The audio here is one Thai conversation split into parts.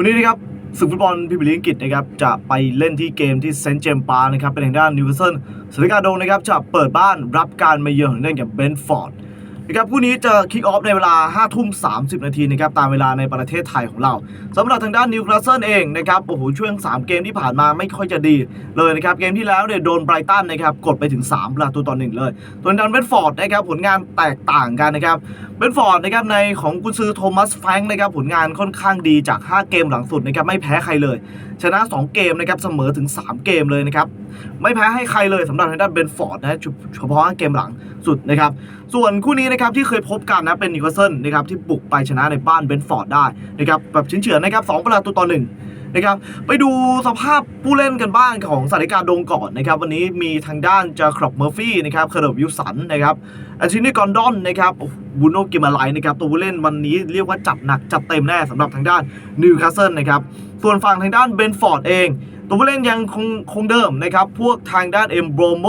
วันนี้นะครับศึกฟุตบอลพรีเมียร์ลีกอังกฤษนะครับจะไปเล่นที่เกมที่เซนต์เจมส์ปาร์นะครับเป็นทางด้านนิวคาสเซิลสถานการณ์โดงนะครับจะเปิดบ้านรับการมาเยือนของเล่นกับเบนฟอร์ด นะครับคู่นี้จะคิกออฟในเวลา5ทุ่ม30 นาทีนะครับตามเวลาในประเทศไทยของเราสำหรับทางด้านนิวคาสเซิลเองนะครับโอ้โหช่วง 3 เกมที่ผ่านมาไม่ค่อยจะดีเลยนะครับเกมที่แล้วเนี่ยโดนไบรตันนะครับกดไปถึง 3 ประตูต่อหนึ่งเลยตัวนด้านเบนฟอร์ดนะครับผลงานแตกต่างกันนะครับเบนฟอร์ดนะครับในของกุนซือโทมัสแฟงนะครับผลงานค่อนข้างดีจาก 5 เกมหลังสุดนะครับไม่แพ้ใครเลย ชนะ 2 เกมนะครับเสมอถึง 3 เกมเลยนะครับไม่แพ้ให้ใครเลยสำหรับทางด้านเบนฟอร์ดนะเฉพาะเกมหลังสุดนะครับส่วนคู่นี้นะครับที่เคยพบกันนะเป็นนิวคาสเซิลนะครับที่บุกไปชนะในบ้านเบนฟอร์ดได้นะครับแบบเฉือนๆนะครับ2ประตูต่อหนึ่งนะครับไปดูสภาพผู้เล่นกันบ้างของสถานการณ์ดงก่อนนะครับวันนี้มีทางด้านจาครอบเมอร์ฟี่นะครับเคอร์บวิลสันนะครับอันชินีกอนดอนนะครับบูโนกิมาไลนะครับตัวผู้เล่นวันนี้เรียกว่าจัดหนักจัดเต็มแน่สำหรับทางด้านนิวคาสเซิลนะครับส่วนฝั่งทางด้านเบนฟอร์ดเอง ตัวผู้เล่นยังคงคงเดิมนะครับพวกทางด้านเอ็มโบรโม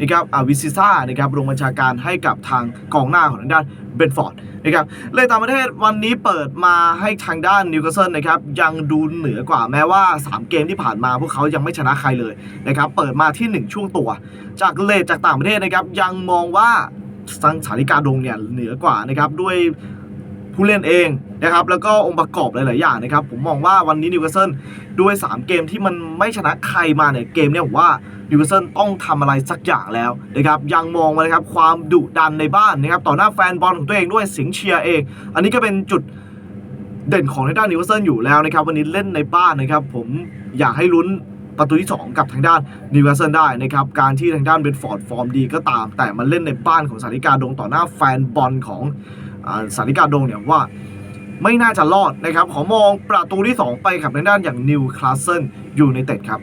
นะครับอาวิซิซ่านะครับลงบัญชาการให้กับทางกองหน้าของทางด้านเบนฟอร์ดนะครับเลยต่างประเทศวันนี้เปิดมาให้ทางด้านนิวคาสเซิลนะครับยังดูเหนือกว่าแม้ว่า 3 เกมที่ผ่านมาพวกเขายังไม่ชนะใครเลยนะครับเปิดมาที่ 1 ช่วงตัว จากเลทจากต่างประเทศนะครับยังมองว่าสังสาริกาดงเนี่ยเหนือกว่านะครับด้วย ผู้เล่นเองนะครับแล้วก็องค์ประกอบหลาย ๆ อย่างนะครับ ผมมองว่าวันนี้นิวคาสเซิลด้วย 3 เกมที่มันไม่ชนะใครมาเนี่ยเกมเนี่ยผมว่านิวคาสเซิลต้องทำอะไรสักอย่างแล้วนะครับยังมองว่านะครับความดุดันในบ้านนะครับต่อหน้าแฟนบอลของตัวเองด้วยสียงเชียร์เอง อันนี้ก็เป็นจุดเด่นของทางด้านนิวคาสเซิลอยู่แล้วนะครับวันนี้เล่นในบ้านนะครับผมอยากให้ลุ้นประตูที่ 2 กับทางด้านนิวคาสเซิลได้นะครับ การที่ทางด้านเบนฟอร์ดฟอร์มดีก็ตาม แต่มันเล่นในบ้านของสาริกาดงต่อหน้าแฟนบอลของ สาริกาดงเนี่ยว่าไม่น่าจะรอดนะครับ ขอมองประตูที่ 2 ไปกับทางด้านอย่างนิวคลาสเซิลยูไนเต็ดครับ